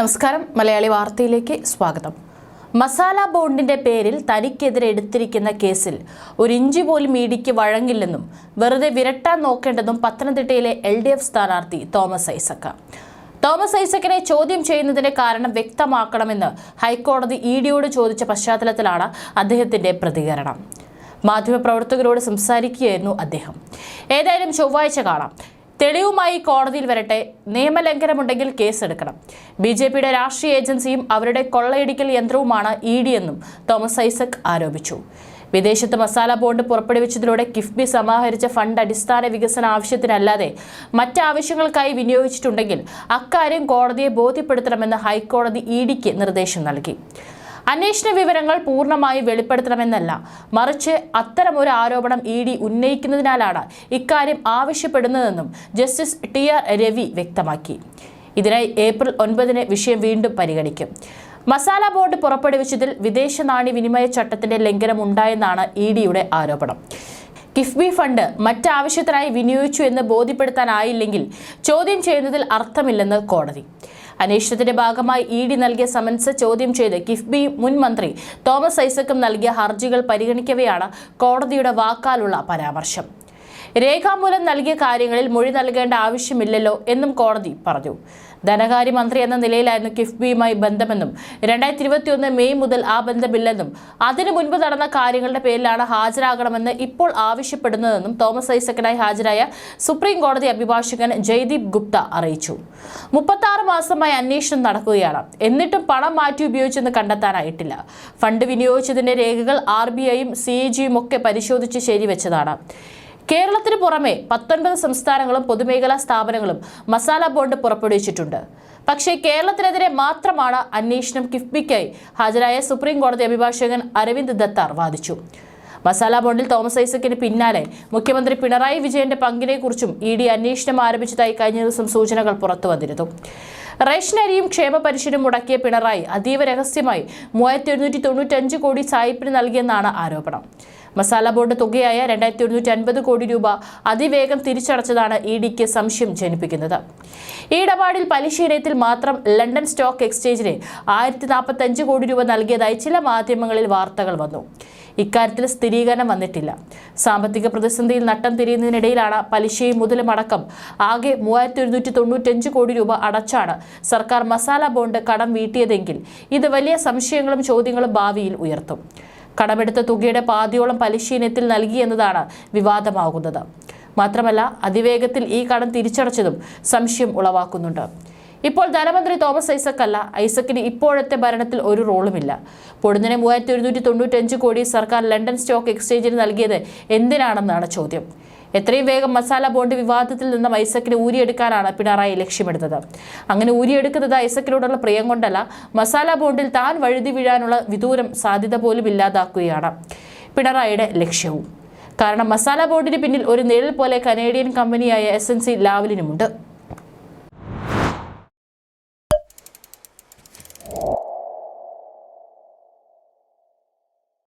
നമസ്കാരം. മലയാളി വാർത്തയിലേക്ക് സ്വാഗതം. മസാല ബോണ്ടിന്റെ പേരിൽ തനിക്കെതിരെ എടുത്തിരിക്കുന്ന കേസിൽ ഒരു ഇഞ്ചി പോലും ഇടിക്ക് വഴങ്ങില്ലെന്നും വെറുതെ വിരട്ടാൻ നോക്കേണ്ടതും പത്തനംതിട്ടയിലെ എൽ ഡി എഫ് സ്ഥാനാർത്ഥി തോമസ് ഐസക്ക തോമസ് ഐസക്കിനെ ചോദ്യം ചെയ്യുന്നതിന്റെ കാരണം വ്യക്തമാക്കണമെന്ന് ഹൈക്കോടതി ഇ ഡിയോട് ചോദിച്ച പശ്ചാത്തലത്തിലാണ് അദ്ദേഹത്തിന്റെ പ്രതികരണം. മാധ്യമപ്രവർത്തകരോട് സംസാരിക്കുകയായിരുന്നു അദ്ദേഹം. ഏതായാലും ചൊവ്വാഴ്ച കാണാം. തെളിവുമായി കോടതിയിൽ വരട്ടെ. നിയമലംഘനമുണ്ടെങ്കിൽ കേസെടുക്കണം. ബി ജെ പിയുടെ രാഷ്ട്രീയ ഏജൻസിയും അവരുടെ കൊള്ളയടിക്കൽ യന്ത്രവുമാണ് ഇ ഡി എന്നും തോമസ് ഐസക് ആരോപിച്ചു. വിദേശത്ത് മസാല ബോണ്ട് പുറപ്പെടുവിച്ചതിലൂടെ കിഫ്ബി സമാഹരിച്ച ഫണ്ട് അടിസ്ഥാന വികസന ആവശ്യത്തിനല്ലാതെ മറ്റാവശ്യങ്ങൾക്കായി വിനിയോഗിച്ചിട്ടുണ്ടെങ്കിൽ അക്കാര്യം കോടതിയെ ബോധ്യപ്പെടുത്തണമെന്ന് ഹൈക്കോടതി ഇ ഡിക്ക് നിർദ്ദേശം നൽകി. അന്വേഷണ വിവരങ്ങൾ പൂർണമായി വെളിപ്പെടുത്തണമെന്നല്ല. മറിച്ച് അത്തരമൊരു ആരോപണം ഇ ഡി ഉന്നയിക്കുന്നതിനാലാണ് ഇക്കാര്യം ആവശ്യപ്പെടുന്നതെന്നും ജസ്റ്റിസ് ടി ആർ രവി വ്യക്തമാക്കി. ഇതിനായി ഏപ്രിൽ ഒൻപതിന് വിഷയം വീണ്ടും പരിഗണിക്കും. മസാല ബോർഡ് പുറപ്പെടുവിച്ചതിൽ വിദേശ നാണ്യ വിനിമയ ചട്ടത്തിന്റെ ലംഘനം ഉണ്ടായെന്നാണ് ഇ ഡിയുടെ ആരോപണം. കിഫ്ബി ഫണ്ട് മറ്റാവശ്യത്തിനായി വിനിയോഗിച്ചു എന്ന് ബോധ്യപ്പെടുത്താനായില്ലെങ്കിൽ ചോദ്യം ചെയ്യുന്നതിൽ അർത്ഥമില്ലെന്ന് കോടതി. അന്വേഷണത്തിന്റെ ഭാഗമായി ഇ ഡി നൽകിയ സമൻസ് ചോദ്യം ചെയ്ത് കിഫ്ബി മുൻ മന്ത്രി തോമസ് ഐസക്കും നൽകിയ ഹർജികൾ പരിഗണിക്കവെയാണ് കോടതിയുടെ വാക്കാലുള്ള പരാമർശം. രേഖാമൂലം നൽകിയ കാര്യങ്ങളിൽ മൊഴി നൽകേണ്ട ആവശ്യമില്ലല്ലോ എന്നും കോടതി പറഞ്ഞു. ധനകാര്യമന്ത്രി എന്ന നിലയിലായിരുന്നു കിഫ്ബിയുമായി ബന്ധമെന്നും രണ്ടായിരത്തി ഇരുപത്തിയൊന്ന് മെയ് മുതൽ ആ ബന്ധമില്ലെന്നും അതിനു മുൻപ് നടന്ന കാര്യങ്ങളുടെ പേരിലാണ് ഹാജരാകണമെന്ന് ഇപ്പോൾ ആവശ്യപ്പെടുന്നതെന്നും തോമസ് ഐസക്കിനായി ഹാജരായ സുപ്രീം കോടതി അഭിഭാഷകൻ ജയ്ദീപ് ഗുപ്ത അറിയിച്ചു. മുപ്പത്തി മാസമായി അന്വേഷണം നടക്കുകയാണ്. എന്നിട്ടും പണം മാറ്റി ഉപയോഗിച്ചെന്ന് കണ്ടെത്താനായിട്ടില്ല. ഫണ്ട് വിനിയോഗിച്ചതിന്റെ രേഖകൾ ആർ ബി ഐയും സി എ ജിയും ഒക്കെ പരിശോധിച്ച് ശരിവെച്ചതാണ്. കേരളത്തിന് പുറമെ പത്തൊൻപത് സംസ്ഥാനങ്ങളും പൊതുമേഖലാ സ്ഥാപനങ്ങളും മസാല ബോണ്ട് പുറപ്പെടുവിച്ചിട്ടുണ്ട്. പക്ഷേ കേരളത്തിനെതിരെ മാത്രമാണ് അന്വേഷണം കിഫ്ബിക്കായി ഹാജരായ സുപ്രീം കോടതി അഭിഭാഷകൻ അരവിന്ദ് ദത്താർ വാദിച്ചു. മസാല ബോണ്ടിൽ തോമസ് ഐസക്കിന് പിന്നാലെ മുഖ്യമന്ത്രി പിണറായി വിജയന്റെ പങ്കിനെക്കുറിച്ചും ഇ ഡി അന്വേഷണം ആരംഭിച്ചതായി കഴിഞ്ഞ ദിവസം സൂചനകൾ പുറത്തു വന്നിരുന്നു. റേഷൻ അരിയും ക്ഷേമ പരിശീലനം മുടക്കിയ പിണറായി അതീവ രഹസ്യമായി മൂവായിരത്തി എഴുന്നൂറ്റി തൊണ്ണൂറ്റഞ്ച് കോടി സായിപ്പിന് നൽകിയെന്നാണ് ആരോപണം. മസാല ബോർഡ് തുകയായ രണ്ടായിരത്തി ഒരുന്നൂറ്റി അൻപത് കോടി രൂപ അതിവേഗം തിരിച്ചടച്ചതാണ് ഇ ഡിക്ക് സംശയം ജനിപ്പിക്കുന്നത്. ഈ ഇടപാടിൽ പലിശ ഇനത്തിൽ മാത്രം ലണ്ടൻ സ്റ്റോക്ക് എക്സ്ചേഞ്ചിന് ആയിരത്തി നാൽപ്പത്തഞ്ച് കോടി രൂപ നൽകിയതായി ചില മാധ്യമങ്ങളിൽ വാർത്തകൾ വന്നു. ഇക്കാര്യത്തിൽ സ്ഥിരീകരണം വന്നിട്ടില്ല. സാമ്പത്തിക പ്രതിസന്ധിയിൽ നട്ടം തിരിയുന്നതിനിടയിലാണ് പലിശയും മുതലും അടക്കം ആകെ മൂവായിരത്തി ഒരുന്നൂറ്റി തൊണ്ണൂറ്റഞ്ച് കോടി രൂപ അടച്ചാണ് സർക്കാർ മസാല ബോണ്ട് കടം വീട്ടിയതെങ്കിൽ ഇത് വലിയ സംശയങ്ങളും ചോദ്യങ്ങളും ഭാവിയിൽ ഉയർത്തും. കടമെടുത്ത തുകയുടെ പാതിയോളം പലിശീനത്തിൽ നൽകി എന്നതാണ് വിവാദമാകുന്നത്. മാത്രമല്ല അതിവേഗത്തിൽ ഈ കടം തിരിച്ചടച്ചതും സംശയം ഉളവാക്കുന്നുണ്ട്. ഇപ്പോൾ ധനമന്ത്രി തോമസ് ഐസക് അല്ല ഐസക്കിന് ഇപ്പോഴത്തെ ഭരണത്തിൽ ഒരു റോളുമില്ല. പൊടുന്നിനെ മൂവായിരത്തി ഒരുന്നൂറ്റി തൊണ്ണൂറ്റഞ്ച് കോടി സർക്കാർ ലണ്ടൻ സ്റ്റോക്ക് എക്സ്ചേഞ്ചിന് നൽകിയത് എന്തിനാണെന്നാണ് ചോദ്യം. എത്രയും വേഗം മസാല ബോണ്ട് വിവാദത്തിൽ നിന്നും ഐസക്കിനെ ഊരിയെടുക്കാനാണ് പിണറായി ലക്ഷ്യമിടുന്നത്. അങ്ങനെ ഊരിയെടുക്കുന്നത് ഐസക്കിനോടുള്ള പ്രിയം കൊണ്ടല്ല മസാല ബോണ്ടിൽ താൻ വഴുതി വീഴാനുള്ള വിദൂരം സാധ്യത പോലും ഇല്ലാതാക്കുകയാണ് പിണറായിയുടെ ലക്ഷ്യവും. കാരണം മസാല ബോണ്ടിന് പിന്നിൽ ഒരു നിഴൽ പോലെ കനേഡിയൻ കമ്പനിയായ എസ് എൻ സി ലാവലിനുമുണ്ട്.